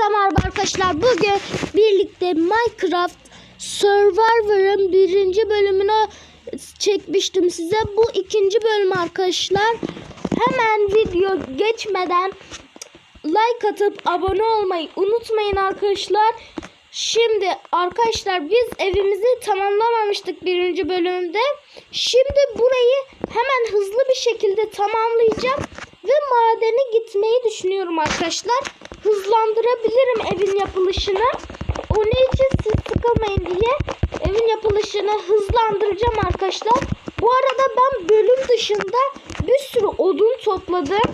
Hepinize merhaba arkadaşlar. Bugün birlikte Minecraft Survivor'ın birinci bölümünü çekmiştim size. Bu ikinci bölüm arkadaşlar. Hemen video geçmeden like atıp abone olmayı unutmayın arkadaşlar. Şimdi arkadaşlar biz evimizi tamamlamamıştık birinci bölümde. Şimdi burayı hemen hızlı bir şekilde tamamlayacağım. Ve madene gitmeyi düşünüyorum arkadaşlar. Hızlandırabilirim evin yapılışını. Onun için siz sıkılmayın diye evin yapılışını hızlandıracağım arkadaşlar. Bu arada ben bölüm dışında bir sürü odun topladım.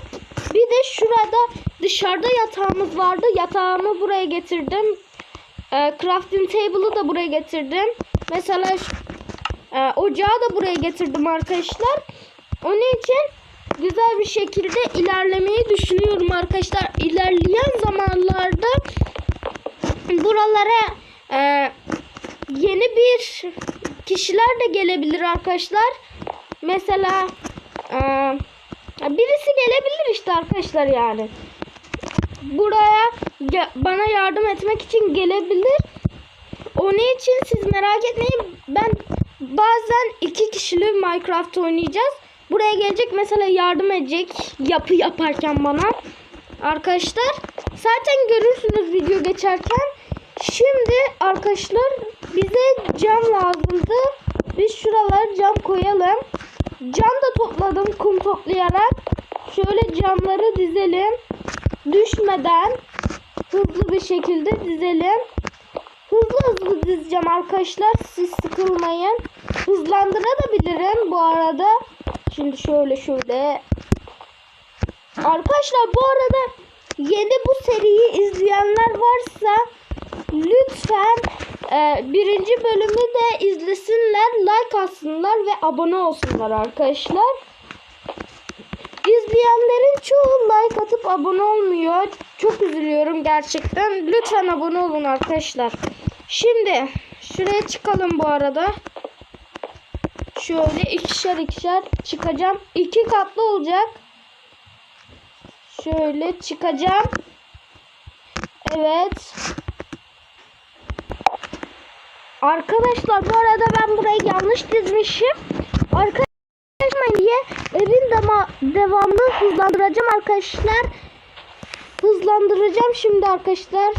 Bir de şurada dışarıda yatağımız vardı. Yatağımı buraya getirdim. E, crafting table'ı da buraya getirdim. Mesela e, ocağı da buraya getirdim arkadaşlar. Onun için güzel bir şekilde ilerlemeyi düşünüyorum arkadaşlar. İlerleyen zamanlarda buralara e, yeni bir kişiler de gelebilir arkadaşlar. Mesela e, birisi gelebilir işte arkadaşlar yani. Buraya bana yardım etmek için gelebilir. Onun için siz merak etmeyin. Ben bazen iki kişili Minecraft oynayacağız. Buraya gelecek mesela yardım edecek yapı yaparken bana. Arkadaşlar zaten görürsünüz video geçerken. Şimdi arkadaşlar bize cam lazımdı. Biz şuralara cam koyalım. Cam da topladım kum toplayarak. Şöyle camları dizelim. Düşmeden hızlı bir şekilde dizelim. Hızlı hızlı dizeceğim arkadaşlar. Siz sıkılmayın. Hızlandırabilirim bu arada. Şimdi şöyle şöyle. Arkadaşlar bu arada yeni bu seriyi izleyenler varsa lütfen e, birinci bölümü de izlesinler, like atsınlar ve abone olsunlar arkadaşlar. İzleyenlerin çoğu like atıp abone olmuyor. Çok üzülüyorum gerçekten. Lütfen abone olun arkadaşlar. Şimdi şuraya çıkalım bu arada. Şöyle ikişer ikişer çıkacağım. İki katlı olacak. Şöyle çıkacağım. Evet. Arkadaşlar bu arada ben burayı yanlış dizmişim. Arkadaşlar diye evin dema devamlı hızlandıracağım arkadaşlar. Hızlandıracağım şimdi arkadaşlar.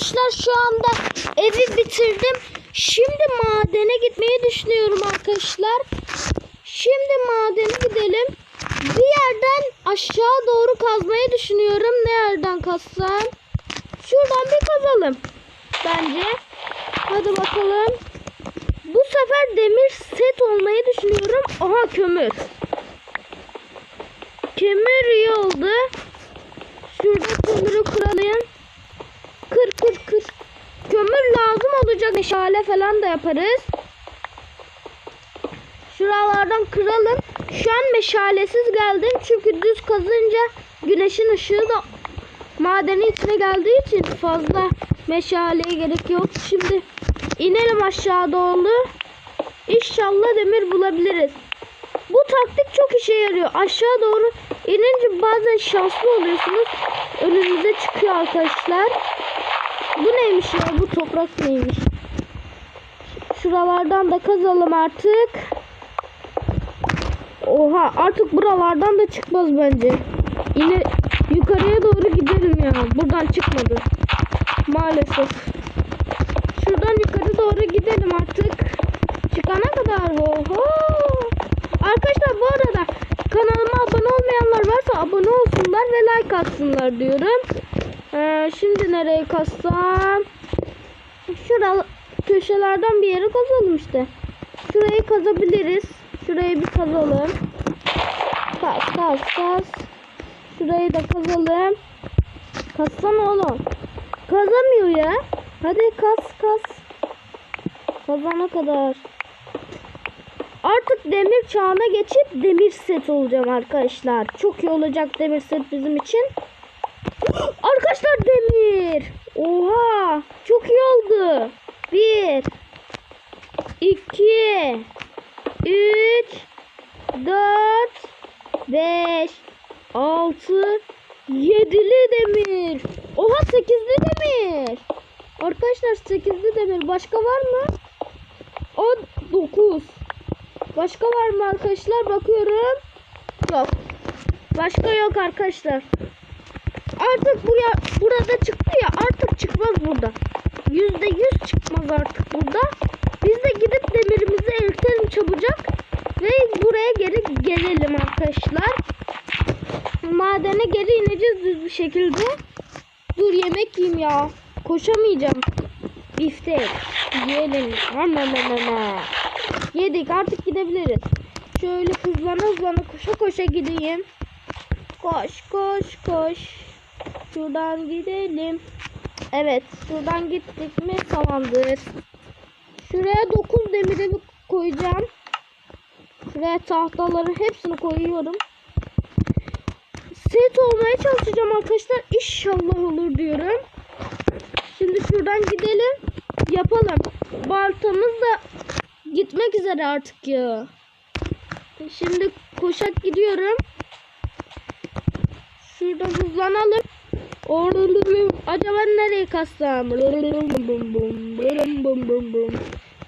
Arkadaşlar şu anda evi bitirdim. Şimdi madene gitmeyi düşünüyorum arkadaşlar. Şimdi madene gidelim. Bir yerden aşağı doğru kazmayı düşünüyorum. Ne yerden kazsam? Şuradan bir kazalım. Bence. Hadi bakalım. Bu sefer demir set olmayı düşünüyorum. Aha kömür. Kömür iyi oldu. Şurada kömürü kıralım. Kır kır kır. Kömür lazım olacak. Meşale falan da yaparız. Şuralardan kıralım. Şu an meşalesiz geldim. Çünkü düz kazınca güneşin ışığı da madenin içine geldiği için fazla meşaleye gerek yok. Şimdi inelim aşağı doğru. İnşallah demir bulabiliriz. Bu taktik çok işe yarıyor. Aşağı doğru inince bazen şanslı oluyorsunuz. Önünüze çıkıyor arkadaşlar. Bu neymiş ya? Bu toprak neymiş? Şuralardan da kazalım artık. Oha artık buralardan da çıkmaz bence. Yine yukarıya doğru gidelim ya. Buradan çıkmadı. Maalesef. Şuradan yukarı doğru gidelim artık. Çıkana kadar. Oho. Arkadaşlar bu arada kanalıma abone olmayanlar varsa abone olsunlar ve like atsınlar diyorum. Ee, şimdi nereye kassam? Şura köşelerden bir yere kazalım işte. Şurayı kazabiliriz. Şurayı bir kazalım. Kaz kaz kaz. Şurayı da kazalım. Kassana oğlum. Kazamıyor ya. Hadi kaz kaz. Kazana kadar. Artık demir çağına geçip demir set olacağım arkadaşlar. Çok iyi olacak demir set bizim için. Arkadaşlar demir. Oha. Çok iyi oldu. Bir. iki, Üç. Dört. Beş. Altı. Yedili demir. Oha sekizli demir. Arkadaşlar sekizli demir. Başka var mı? On dokuz. Başka var mı arkadaşlar? Bakıyorum. Yok. Başka yok arkadaşlar. Artık bu ya burada çıktı ya artık çıkmaz burada. Yüzde yüz çıkmaz artık burada. Biz de gidip demirimizi eritelim çabucak. Ve buraya geri gelelim arkadaşlar. Madene geri ineceğiz düz bir şekilde. Dur yemek yiyeyim ya. Koşamayacağım. Biftek. Yiyelim. Ama Yedik artık gidebiliriz. Şöyle hızlana hızlana koşa koşa gideyim. Koş koş koş. Şuradan gidelim. Evet şuradan gittik mi tamamdır. Şuraya 9 demiri koyacağım. Şuraya tahtaların hepsini koyuyorum. Set olmaya çalışacağım arkadaşlar. İnşallah olur diyorum. Şimdi şuradan gidelim. Yapalım. Baltamız da gitmek üzere artık ya. Şimdi koşak gidiyorum. Şurada hızlanalım. Acaba nereye kassam?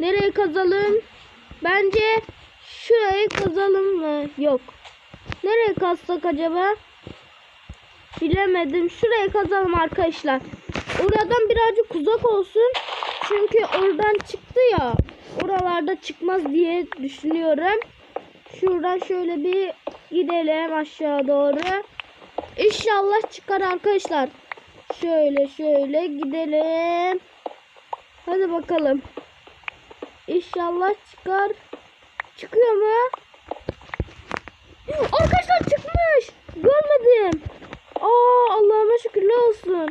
Nereye kazalım? Bence şurayı kazalım mı? Yok. Nereye kazsak acaba? Bilemedim. Şuraya kazalım arkadaşlar. Oradan birazcık uzak olsun. Çünkü oradan çıktı ya. Oralarda çıkmaz diye düşünüyorum. Şuradan şöyle bir gidelim aşağı doğru. İnşallah çıkar arkadaşlar. Şöyle şöyle gidelim. Hadi bakalım. İnşallah çıkar. Çıkıyor mu? Arkadaşlar çıkmış. Görmedim. Aa Allah'ıma şükürler olsun.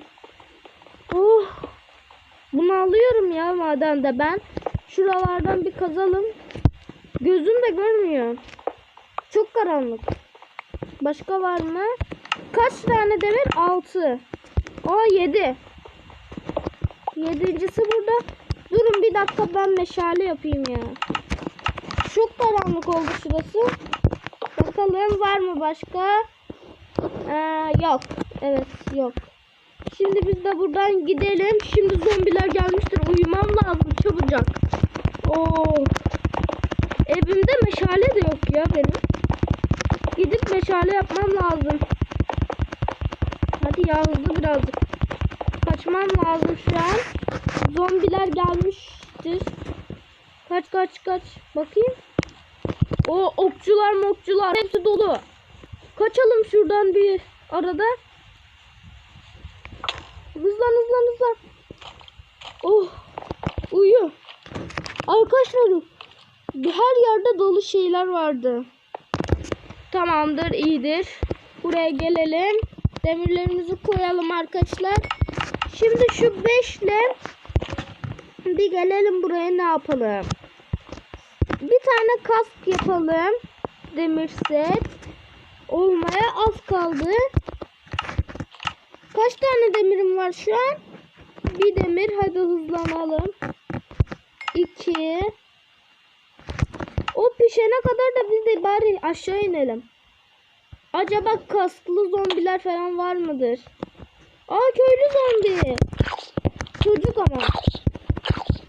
Oh. Bunu alıyorum ya madende ben. Şuralardan bir kazalım. Gözüm de görmüyor. Çok karanlık. Başka var mı? Kaç tane demir? 6. Aa 7. Yedincisi burada. Durun bir dakika ben meşale yapayım ya. Çok karanlık oldu şurası. Bakalım var mı başka? Ee, yok. Evet yok. Şimdi biz de buradan gidelim. Şimdi zombiler gelmiştir. Uyumam lazım çabucak. Oo. Evimde meşale de yok ya benim. Gidip meşale yapmam lazım. Hadi ya hızlı birazcık. Kaçmam lazım şu an. Zombiler gelmiştir. Kaç kaç kaç. Bakayım. O okçular mokçular hepsi dolu. Kaçalım şuradan bir arada. Hızlan hızlan hızlan. Oh. Uyu. Arkadaşlar her yerde dolu şeyler vardı. Tamamdır iyidir. Buraya gelelim. Demirlerimizi koyalım arkadaşlar. Şimdi şu beşle bir gelelim buraya ne yapalım. Bir tane kask yapalım. Demir set. Olmaya az kaldı. Kaç tane demirim var şu an? Bir demir. Hadi hızlanalım. İki. O pişene kadar da biz de bari aşağı inelim. Acaba kasklı zombiler falan var mıdır? Aa köylü zombi. Çocuk ama.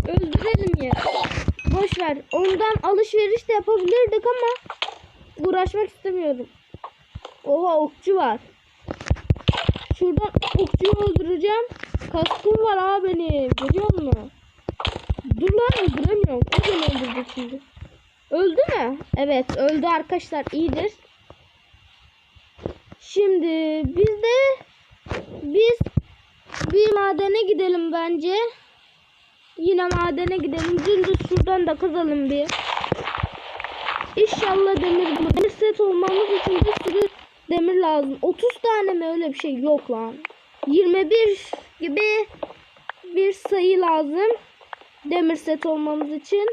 Öldürelim ya. Boş ver. Ondan alışveriş de yapabilirdik ama uğraşmak istemiyorum. Oha okçu var. Şuradan okçuyu öldüreceğim. Kaskım var ha benim. Görüyor musun? Dur lan öldüremiyorum. O beni öldürecek şimdi. Öldü mü? Evet öldü arkadaşlar. iyidir. Şimdi biz de biz bir madene gidelim bence. Yine madene gidelim. Dümdüz şuradan da kazalım bir. İnşallah demir. Demir set olmamız için bir sürü demir lazım. 30 tane mi öyle bir şey yok lan. 21 gibi bir sayı lazım. Demir set olmamız için.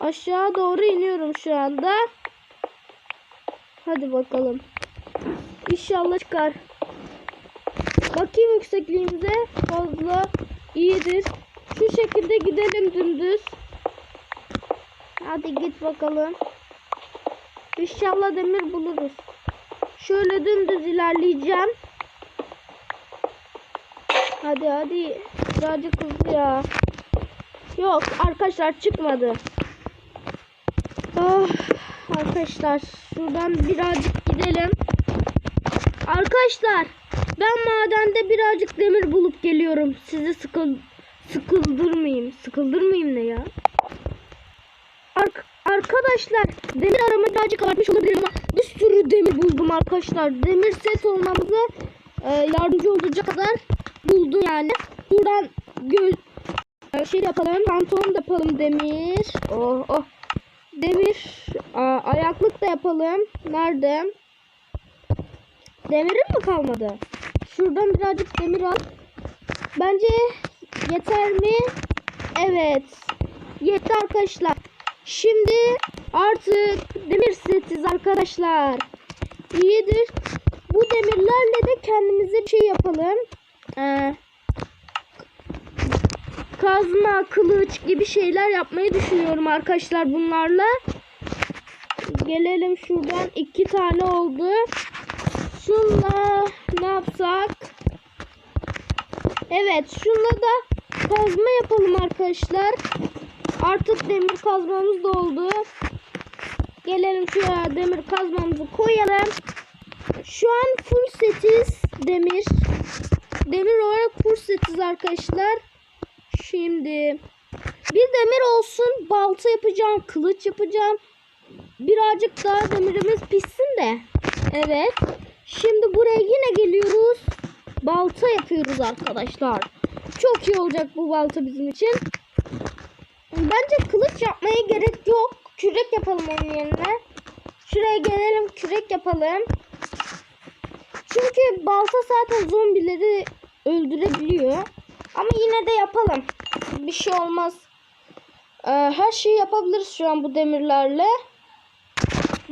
Aşağı doğru iniyorum şu anda. Hadi bakalım. İnşallah çıkar. Bakayım yüksekliğimize. Fazla iyidir. Şu şekilde gidelim dümdüz. Hadi git bakalım. İnşallah demir buluruz. Şöyle dümdüz ilerleyeceğim. Hadi hadi. Birazcık hızlı ya. Yok arkadaşlar çıkmadı. Ah, arkadaşlar şuradan birazcık gidelim. Arkadaşlar ben madende birazcık demir bulup geliyorum. Sizi sıkıl sıkıldırmayayım. Sıkıldırmayayım ne ya? Ark arkadaşlar demir arama birazcık artmış olabilir ama bir sürü demir buldum arkadaşlar. Demir set olmamıza e, yardımcı olacak kadar buldum yani. Buradan göz e, şey yapalım. Pantolon da yapalım demir. Oh oh. Demir Aa, ayaklık da yapalım. Nerede? Demirim mi kalmadı? Şuradan birazcık demir al. Bence yeter mi? Evet. Yeter arkadaşlar. Şimdi artık demir setiz arkadaşlar. İyidir. Bu demirlerle de kendimize bir şey yapalım. Ee, kazma, kılıç gibi şeyler yapmayı düşünüyorum arkadaşlar bunlarla. Gelelim şuradan. iki tane oldu. Şunla ne yapsak? Evet şunla da kazma yapalım arkadaşlar. Artık demir kazmamız da oldu. Gelelim şuraya demir kazmamızı koyalım. Şu an full setiz demir. Demir olarak full setiz arkadaşlar. Şimdi bir demir olsun. Balta yapacağım. Kılıç yapacağım. Birazcık daha demirimiz pişsin de. Evet. Şimdi buraya yine geliyoruz. Balta yapıyoruz arkadaşlar. Çok iyi olacak bu balta bizim için. Bence kılıç yapmaya gerek yok. Kürek yapalım onun yerine. Şuraya gelelim kürek yapalım. Çünkü balta zaten zombileri öldürebiliyor. Ama yine de yapalım. Bir şey olmaz. Ee, her şeyi yapabiliriz şu an bu demirlerle.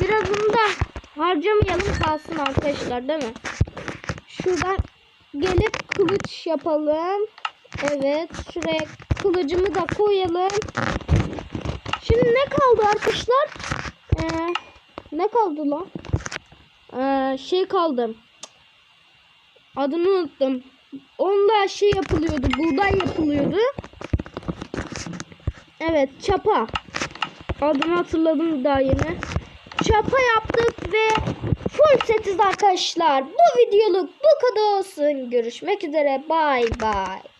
Birazını da harcamayalım kalsın arkadaşlar değil mi? Şuradan gelip kılıç yapalım. Evet şuraya kılıcımı da koyalım. Şimdi ne kaldı arkadaşlar? Ee, ne kaldı lan? Ee, şey kaldı. Adını unuttum. Onunla şey yapılıyordu. Buğday yapılıyordu. Evet çapa. Adını hatırladım daha yeni. Çapa yaptık ve full setiz arkadaşlar. Bu videoluk bu kadar olsun. Görüşmek üzere. Bay bay.